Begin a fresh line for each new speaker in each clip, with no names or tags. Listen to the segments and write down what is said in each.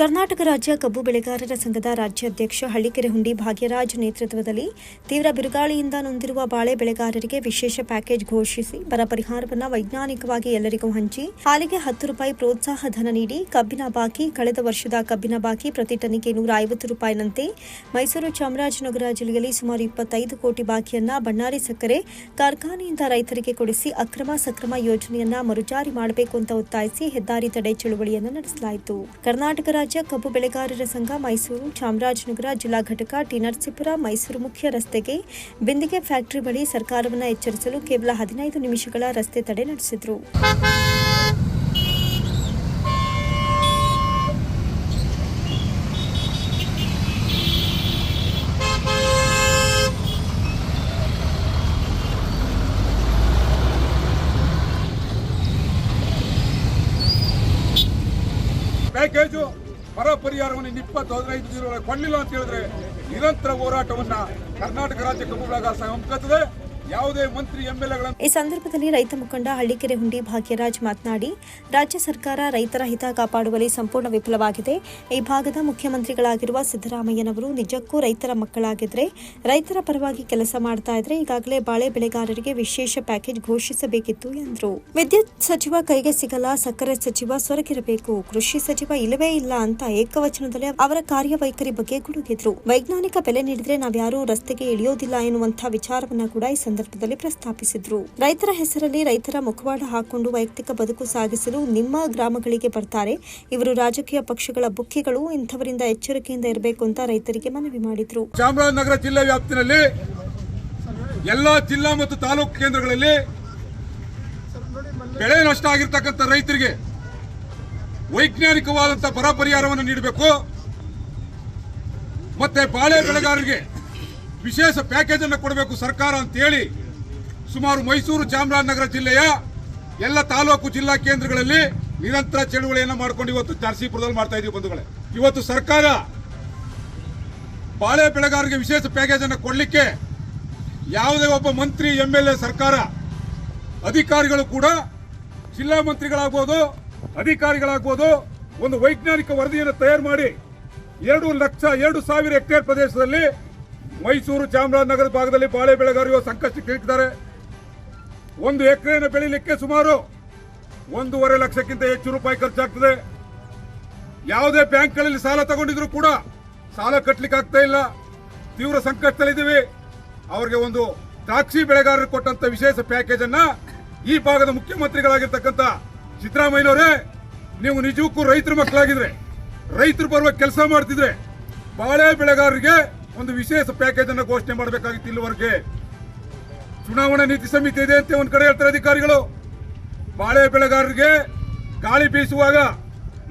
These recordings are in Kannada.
ಕರ್ನಾಟಕ ರಾಜ್ಯ ಕಬ್ಬು ಬೆಳೆಗಾರರ ಸಂಘದ ರಾಜ್ಯಾಧ್ಯಕ್ಷ ಹಳ್ಳಿಕೆರೆ ಹುಂಡಿ ಭಾಗ್ಯರಾಜ್ ನೇತೃತ್ವದಲ್ಲಿ ತೀವ್ರ ಬಿರುಗಾಳಿಯಿಂದ ನೊಂದಿರುವ ಬಾಳೆ ಬೆಳೆಗಾರರಿಗೆ ವಿಶೇಷ ಪ್ಯಾಕೇಜ್ ಘೋಷಿಸಿ ಬರ ಪರಿಹಾರವನ್ನು ವೈಜ್ಞಾನಿಕವಾಗಿ ಎಲ್ಲರಿಗೂ ಹಂಚಿ ಹಾಲಿಗೆ ಹತ್ತು ರೂಪಾಯಿ ಪ್ರೋತ್ಸಾಹ ಧನ ನೀಡಿ ಕಬ್ಬಿನ ಬಾಕಿ, ಕಳೆದ ವರ್ಷದ ಕಬ್ಬಿನ ಬಾಕಿ ಪ್ರತಿ ಟನ್ನಿಗೆ ನೂರ ಐವತ್ತು ರೂಪಾಯಿನಂತೆ ಮೈಸೂರು ಚಾಮರಾಜನಗರ ಜಿಲ್ಲೆಯಲ್ಲಿ ಸುಮಾರು ಇಪ್ಪತ್ತೈದು ಕೋಟಿ ಬಾಕಿಯನ್ನ ಬಣ್ಣಾರಿ ಸಕ್ಕರೆ ಕಾರ್ಖಾನೆಯಿಂದ ರೈತರಿಗೆ ಕೊಡಿಸಿ ಅಕ್ರಮ ಸಕ್ರಮ ಯೋಜನೆಯನ್ನ ಮರುಜಾರಿ ಮಾಡಬೇಕು ಅಂತ ಒತ್ತಾಯಿಸಿ ಹೆದ್ದಾರಿ ತಡೆ ಚಳುವಳಿಯನ್ನು ನಡೆಸಲಾಯಿತು. ಕರ್ನಾಟಕ ಕಬ್ಬು ಬೆಳೆಗಾರರ ಸಂಘ ಮೈಸೂರು, ಚಾಮರಾಜನಗರ, ಜಿಲ್ಲಾ ಘಟಕ, ಟಿ ಮೈಸೂರು ಮುಖ್ಯ ರಸ್ತೆಗೆ ಬಿಂದಿಗೆ ಫ್ಯಾಕ್ಟರಿ ಬಳಿ ಸರ್ಕಾರವನ್ನು ಎಚ್ಚರಿಸಲು ಕೇವಲ ಹದಿನೈದು ನಿಮಿಷಗಳ ರಸ್ತೆ ತಡೆ ನಡೆಸಿದ್ರು.
ಬರ ಪರಿಹಾರವನ್ನು ಇಪ್ಪತ್ತು, ಹದಿನೈದು ದಿನಗಳ ಕೊಡಲಿಲ್ಲ ಅಂತ ಹೇಳಿದ್ರೆ ನಿರಂತರ ಹೋರಾಟವನ್ನು ಕರ್ನಾಟಕ ರಾಜ್ಯ ಕಬ್ಬು ಬೆಳೆಗಾರ ಸಂಘ
ಈ ಸಂದರ್ಭದಲ್ಲಿ ರೈತ ಮುಖಂಡ ಹಳ್ಳಿಕೆರೆ ಹುಂಡಿ ಭಾಗ್ಯರಾಜ್ ಮಾತನಾಡಿ, ರಾಜ್ಯ ಸರ್ಕಾರ ರೈತರ ಹಿತ ಕಾಪಾಡುವಲ್ಲಿ ಸಂಪೂರ್ಣ ವಿಫಲವಾಗಿದೆ. ಈ ಭಾಗದ ಮುಖ್ಯಮಂತ್ರಿಗಳಾಗಿರುವ ಸಿದ್ದರಾಮಯ್ಯನವರು ನಿಜಕ್ಕೂ ರೈತರ ಮಕ್ಕಳಾಗಿದ್ರೆ, ರೈತರ ಪರವಾಗಿ ಕೆಲಸ ಮಾಡ್ತಾ ಇದ್ರೆ ಈಗಾಗಲೇ ಬಾಳೆ ಬೆಳೆಗಾರರಿಗೆ ವಿಶೇಷ ಪ್ಯಾಕೇಜ್ ಘೋಷಿಸಬೇಕಿತ್ತು ಎಂದರು. ವಿದ್ಯುತ್ ಸಚಿವ ಕೈಗೆ ಸಿಗಲ್ಲ, ಸಕ್ಕರೆ ಸಚಿವ ಸೊರಗಿರಬೇಕು, ಕೃಷಿ ಸಚಿವ ಇಲ್ಲವೇ ಇಲ್ಲ ಅಂತ ಏಕವಚನದಲ್ಲಿ ಅವರ ಕಾರ್ಯವೈಖರಿ ಬಗ್ಗೆ ಗುಡುಗಿದ್ರು. ವೈಜ್ಞಾನಿಕ ಬೆಲೆ ನೀಡಿದ್ರೆ ನಾವ್ಯಾರೂ ರಸ್ತೆಗೆ ಇಳಿಯೋದಿಲ್ಲ ಎನ್ನುವಂತಹ ವಿಚಾರವನ್ನ ಕೂಡ ಈ ಸಂದರ್ಭದಲ್ಲಿ ಪ್ರಸ್ತಾಪಿಸಿದ್ರು. ರೈತರ ಹೆಸರಲ್ಲಿ ರೈತರ ಮುಖವಾಡ ಹಾಕೊಂಡು ವೈಯಕ್ತಿಕ ಬದುಕು ಸಾಗಿಸಲು ನಿಮ್ಮ ಗ್ರಾಮಗಳಿಗೆ ಬರ್ತಾರೆ. ಇವರು ರಾಜಕೀಯ ಪಕ್ಷಗಳ ಬುಕ್ಕಿಗಳು, ಇಂಥವರಿಂದ ಎಚ್ಚರಿಕೆಯಿಂದ ಇರಬೇಕು ಅಂತ ರೈತರಿಗೆ ಮನವಿ ಮಾಡಿದ್ರು.
ಚಾಮರಾಜನಗರ ಜಿಲ್ಲೆ ವ್ಯಾಪ್ತಿನಲ್ಲಿ ಎಲ್ಲಾ ಜಿಲ್ಲಾ ಮತ್ತು ತಾಲೂಕು ಕೇಂದ್ರಗಳಲ್ಲಿ ಬೆಳೆ ನಷ್ಟ ಆಗಿರ್ತಕ್ಕಂಥ ರೈತರಿಗೆ ವೈಜ್ಞಾನಿಕವಾದಂತಹ ಬರ ಪರಿಹಾರವನ್ನು ನೀಡಬೇಕು. ಮತ್ತೆ ಬಾಳೆ ಬೆಳೆಗಾರರಿಗೆ ವಿಶೇಷ ಪ್ಯಾಕೇಜ್ ಅನ್ನು ಕೊಡಬೇಕು ಸರ್ಕಾರ ಅಂತ ಹೇಳಿ ಸುಮಾರು ಮೈಸೂರು ಚಾಮರಾಜನಗರ ಜಿಲ್ಲೆಯ ಎಲ್ಲ ತಾಲೂಕು ಜಿಲ್ಲಾ ಕೇಂದ್ರಗಳಲ್ಲಿ ನಿರಂತರ ಚಳುವಳಿಯನ್ನು ಮಾಡ್ಕೊಂಡು ಇವತ್ತು ನರಸೀಪುರದಲ್ಲಿ ಮಾಡ್ತಾ ಇದೀವಿ ಬಂಧುಗಳೇ. ಇವತ್ತು ಸರ್ಕಾರ ಬಾಳೆ ಬೆಳೆಗಾರರಿಗೆ ವಿಶೇಷ ಪ್ಯಾಕೇಜ್ ಅನ್ನು ಕೊಡಲಿಕ್ಕೆ ಯಾವುದೇ ಒಬ್ಬ ಮಂತ್ರಿ ಎಂ ಎಲ್ ಎ ಸರ್ಕಾರ ಅಧಿಕಾರಿಗಳು ಕೂಡ ಜಿಲ್ಲಾ ಮಂತ್ರಿಗಳಾಗ್ಬೋದು, ಅಧಿಕಾರಿಗಳಾಗ್ಬೋದು ಒಂದು ವೈಜ್ಞಾನಿಕ ವರದಿಯನ್ನು ತಯಾರು ಮಾಡಿ ಎರಡು ಲಕ್ಷ ಎರಡು ಸಾವಿರ ಹೆಕ್ಟೇರ್ ಪ್ರದೇಶದಲ್ಲಿ ಮೈಸೂರು ಚಾಮರಾಜನಗರ ಭಾಗದಲ್ಲಿ ಬಾಳೆ ಬೆಳೆಗಾರರು ಸಂಕಷ್ಟಕ್ಕೆ ಇಟ್ಟಿದ್ದಾರೆ ಒಂದು ಎಕರೆಯನ್ನು ಬೆಳಿಲಿಕ್ಕೆ ಸುಮಾರು ಒಂದೂವರೆ ಲಕ್ಷಕ್ಕಿಂತ ಹೆಚ್ಚು ರೂಪಾಯಿ ಖರ್ಚಾಗ್ತದೆ. ಯಾವುದೇ ಬ್ಯಾಂಕ್ಗಳಲ್ಲಿ ಸಾಲ ತಗೊಂಡಿದ್ರು ಕೂಡ ಸಾಲ ಕಟ್ಟಲಿಕ್ಕೆ ಆಗ್ತಾ ಇಲ್ಲ. ತೀವ್ರ ಸಂಕಷ್ಟದಲ್ಲಿದ್ದೀವಿ. ಅವರಿಗೆ ಒಂದು ದ್ರಾಕ್ಷಿ ಬೆಳೆಗಾರರು ಕೊಟ್ಟಂತ ವಿಶೇಷ ಪ್ಯಾಕೇಜ್ ಅನ್ನ ಈ ಭಾಗದ ಮುಖ್ಯಮಂತ್ರಿಗಳಾಗಿರ್ತಕ್ಕಂಥ ಸಿದ್ದರಾಮಯ್ಯನವರೇ, ನೀವು ನಿಜಕ್ಕೂ ರೈತರ ಮಕ್ಕಳಾಗಿದ್ರೆ, ರೈತರು ಬರುವ ಕೆಲಸ ಮಾಡ್ತಿದ್ರೆ, ಬಾಳೆ ಬೆಳೆಗಾರರಿಗೆ ಒಂದು ವಿಶೇಷ ಪ್ಯಾಕೇಜ್ ಅನ್ನು ಘೋಷಣೆ ಮಾಡಬೇಕಾಗಿತ್ತು ಇಲ್ಲಿವರೆಗೆ. ಚುನಾವಣಾ ನೀತಿ ಸಮಿತಿ ಇದೆ ಅಂತ ಒಂದು ಕಡೆ ಹೇಳ್ತಾರೆ ಅಧಿಕಾರಿಗಳು. ಬಾಳೆ ಬೆಳೆಗಾರರಿಗೆ ಗಾಳಿ ಬೀಸುವಾಗ,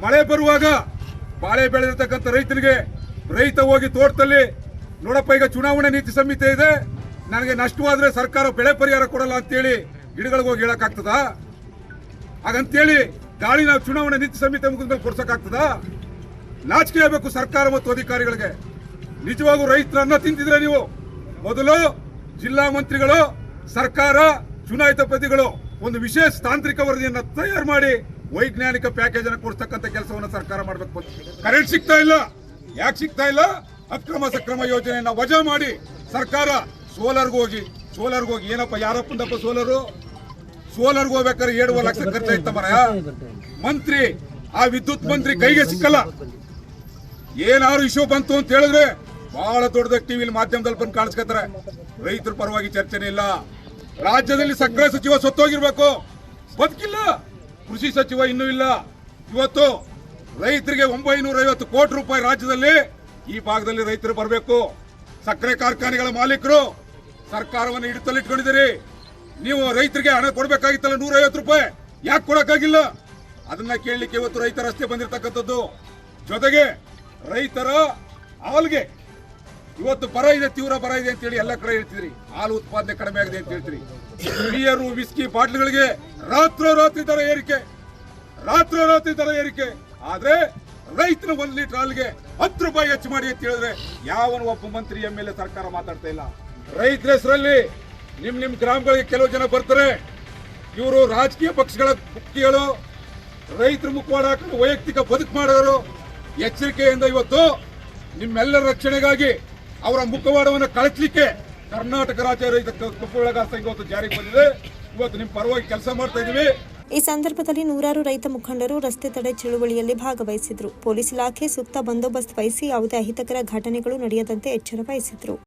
ಮಳೆ ಬರುವಾಗ ಬಾಳೆ ಬೆಳೆದಿರ್ತಕ್ಕಂಥ ರೈತರಿಗೆ, ರೈತ ಹೋಗಿ ತೋಟದಲ್ಲಿ, ನೋಡಪ್ಪ, ಈಗ ಚುನಾವಣಾ ನೀತಿ ಸಮಿತಿ ಇದೆ. ನನಗೆ ನಷ್ಟವಾದ್ರೆ ಸರ್ಕಾರ ಬೆಳೆ ಪರಿಹಾರ ಕೊಡಲ್ಲ ಅಂತೇಳಿ ಗಿಡಗಳಿಗೆ ಹೋಗಿ ಹೇಳಕ್ಕಾಗ್ತದ? ಹಾಗಂತೇಳಿ ಗಾಳಿ ನಾವು ಚುನಾವಣಾ ನೀತಿ ಸಮಿತಿ ಮುಗಿದ ಮೇಲೆ ಕೊಡ್ಸಕ್ಕಾಗ್ತದ? ನಾಚಿಕೆ ಆಗಬೇಕು ಸರ್ಕಾರ ಮತ್ತು ಅಧಿಕಾರಿಗಳಿಗೆ. ನಿಜವಾಗೂ ರೈತರನ್ನ ತಿಂತಿದ್ರೆ ನೀವು? ಮೊದಲು ಜಿಲ್ಲಾ ಮಂತ್ರಿಗಳು, ಸರ್ಕಾರ, ಚುನಾಯಿತ ಪ್ರತಿಗಳು ಒಂದು ವಿಶೇಷ ತಾಂತ್ರಿಕ ವರದಿಯನ್ನ ತಯಾರು ಮಾಡಿ ವೈಜ್ಞಾನಿಕ ಪ್ಯಾಕೇಜ್ ಅನ್ನು ಕೊಡ್ತಕ್ಕಂಥ ಕೆಲಸವನ್ನು ಸರ್ಕಾರ ಮಾಡಬೇಕು ಕರೆಂಟ್ ಸಿಗ್ತಾ ಇಲ್ಲ. ಯಾಕೆ ಸಿಗ್ತಾ ಇಲ್ಲ? ಅಕ್ರಮ ಸಕ್ರಮ ಯೋಜನೆಯನ್ನ ವಜಾ ಮಾಡಿ ಸರ್ಕಾರ ಸೋಲಾರ್ಗೆ ಹೋಗಿ ಸೋಲಾರ್ಗೆ ಹೋಗಿ. ಏನಪ್ಪ, ಯಾರಪ್ಪಂದಪ್ಪ ಸೋಲರು? ಸೋಲಾರ್ಗೆ ಹೋಗ್ಬೇಕಾದ್ರೆ ಏಳುವ ಲಕ್ಷ ಖರ್ಚಾಯ್ತ ಮರ ಮಂತ್ರಿ, ಆ ವಿದ್ಯುತ್ ಮಂತ್ರಿ ಕೈಗೆ ಸಿಕ್ಕಲ್ಲ. ಏನಾದ್ರು ಇಶ್ಯೂ ಬಂತು ಅಂತ ಹೇಳಿದ್ರೆ ಬಹಳ ದೊಡ್ಡದಾಗಿ ಟಿವಿಲಿ ಮಾಧ್ಯಮದಲ್ಲಿ ಬಂದು ಕಾಣಿಸ್ಕೊತಾರೆ. ರೈತರ ಪರವಾಗಿ ಚರ್ಚೆನೇ ಇಲ್ಲ. ರಾಜ್ಯದಲ್ಲಿ ಸಕ್ಕರೆ ಸಚಿವ ಸತ್ತೋಗಿರ್ಬೇಕು. ಬದುಕಿಲ್ಲ. ಕೃಷಿ ಸಚಿವ ಇನ್ನೂ ಇಲ್ಲ. ಇವತ್ತು ರೈತರಿಗೆ ಒಂಬೈನೂರ ಐವತ್ತು ಕೋಟಿ ರೂಪಾಯಿ ರಾಜ್ಯದಲ್ಲಿ ಈ ಭಾಗದಲ್ಲಿ ರೈತರು ಬರಬೇಕು. ಸಕ್ಕರೆ ಕಾರ್ಖಾನೆಗಳ ಮಾಲೀಕರು ಸರ್ಕಾರವನ್ನು ಹಿಡಿತಲ್ಲಿಟ್ಕೊಂಡಿದ್ದೀರಿ. ನೀವು ರೈತರಿಗೆ ಹಣ ಕೊಡಬೇಕಾಗಿತ್ತಲ್ಲ ನೂರೈವತ್ತು ರೂಪಾಯಿ. ಯಾಕೆ ಕೊಡೋಕ್ಕಾಗಿಲ್ಲ? ಅದನ್ನ ಕೇಳಲಿಕ್ಕೆ ಇವತ್ತು ರೈತರ ರಸ್ತೆ ಬಂದಿರತಕ್ಕಂಥದ್ದು. ಜೊತೆಗೆ ರೈತರ ಹಾಲ್ಗೆ ಇವತ್ತು ಬರ ಇದೆ, ತೀವ್ರ ಬರ ಇದೆ ಅಂತೇಳಿ ಎಲ್ಲ ಕಡೆ ಹೇಳ್ತಿದ್ರಿ. ಹಾಲು ಉತ್ಪಾದನೆ ಕಡಿಮೆ ಆಗಿದೆ ಅಂತ ಹೇಳ್ತೀರಿ. ಬಿಯರು, ವಿಸ್ಕಿ ಪಾಟ್ಲುಗಳಿಗೆ ರಾತ್ರೋ ರಾತ್ರಿ ದರ ಏರಿಕೆ. ರಾತ್ರೋ ರಾತ್ರಿ ದರ ಏರಿಕೆ. ಆದ್ರೆ ರೈತರ ಒಂದ್ ಲೀಟರ್ ಹಾಲಿಗೆ ಹತ್ತು ರೂಪಾಯಿ ಹೆಚ್ಚು ಮಾಡಿ ಅಂತ ಹೇಳಿದ್ರೆ ಯಾವನು ಒಬ್ಬ ಮಂತ್ರಿ ಎಂ ಎಲ್ ಎ ಸರ್ಕಾರ ಮಾತಾಡ್ತಾ ಇಲ್ಲ. ರೈತರ ಹೆಸರಲ್ಲಿ ನಿಮ್ ನಿಮ್ ಗ್ರಾಮಗಳಿಗೆ ಕೆಲವು ಜನ ಬರ್ತಾರೆ. ಇವರು ರಾಜಕೀಯ ಪಕ್ಷಗಳ ಮುಖ್ಯಗಳು ರೈತರ ಮುಖವಾಡ ಹಾಕೊಂಡು ವೈಯಕ್ತಿಕ ಬದುಕು ಮಾಡೋರು ಎಚ್ಚರಿಕೆಯಿಂದ ಇವತ್ತು ನಿಮ್ಮೆಲ್ಲರ ರಕ್ಷಣೆಗಾಗಿ ಅವರ ಮುಖವಾಡವನ್ನು ಕಳಿಸ್ಲಿಕ್ಕೆ ಕರ್ನಾಟಕ ರಾಜ್ಯ ರೈತ ಕ- ಕಪ್ಪು ಬೆಳೆಗಾರ ಸಂಘ ಜಾರಿಗೆ ಬಂದಿದೆ. ಇವತ್ತು ನಿಮ್ಮ ಪರವಾಗಿ ಕೆಲಸ ಮಾಡ್ತಾ ಇದೀವಿ.
ಈ ಸಂದರ್ಭದಲ್ಲಿ ನೂರಾರು ರೈತ ಮುಖಂಡರು ರಸ್ತೆ ತಡೆ ಚಳುವಳಿಯಲ್ಲಿ ಭಾಗವಹಿಸಿದ್ರು. ಪೊಲೀಸ್ ಇಲಾಖೆ ಸೂಕ್ತ ಬಂದೋಬಸ್ತ್ ವಹಿಸಿ ಯಾವುದೇ ಅಹಿತಕರ ಘಟನೆಗಳು ನಡೆಯದಂತೆ ಎಚ್ಚರ ವಹಿಸಿದ್ರು.